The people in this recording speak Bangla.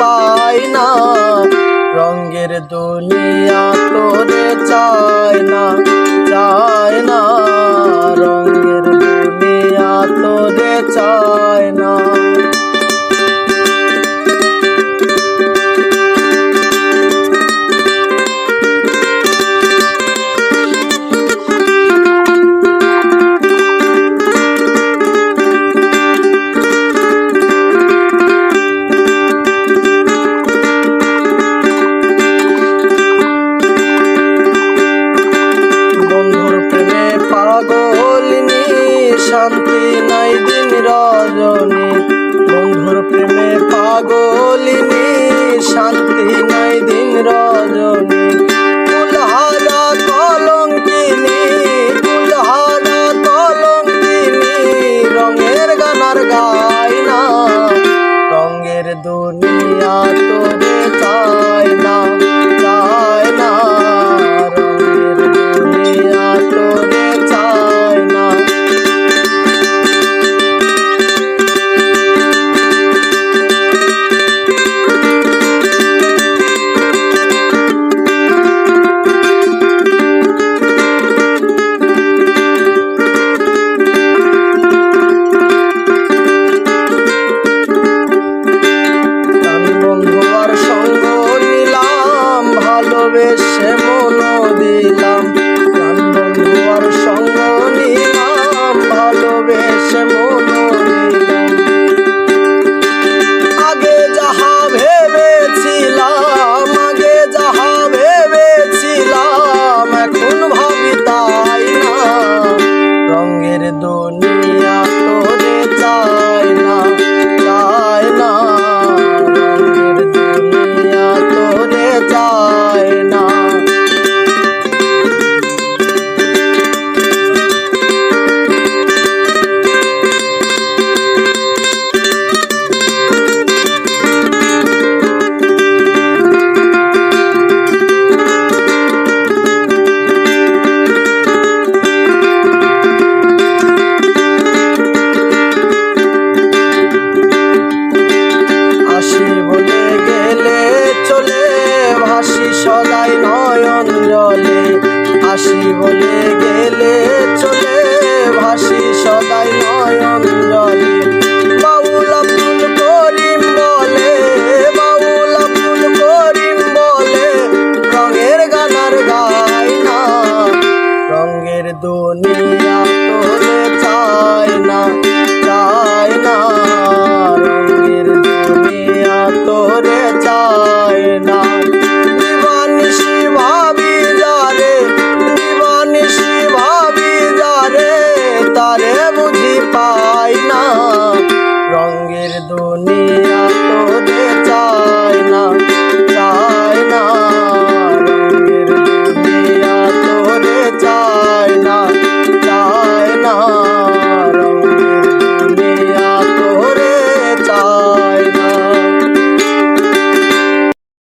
পায় না। রঙের দুনিয়া তোরে চায় না। শান্তি নাই দিন রজনী। বন্ধুর প্রেমে পাগলিনী শান্তি নাই দিন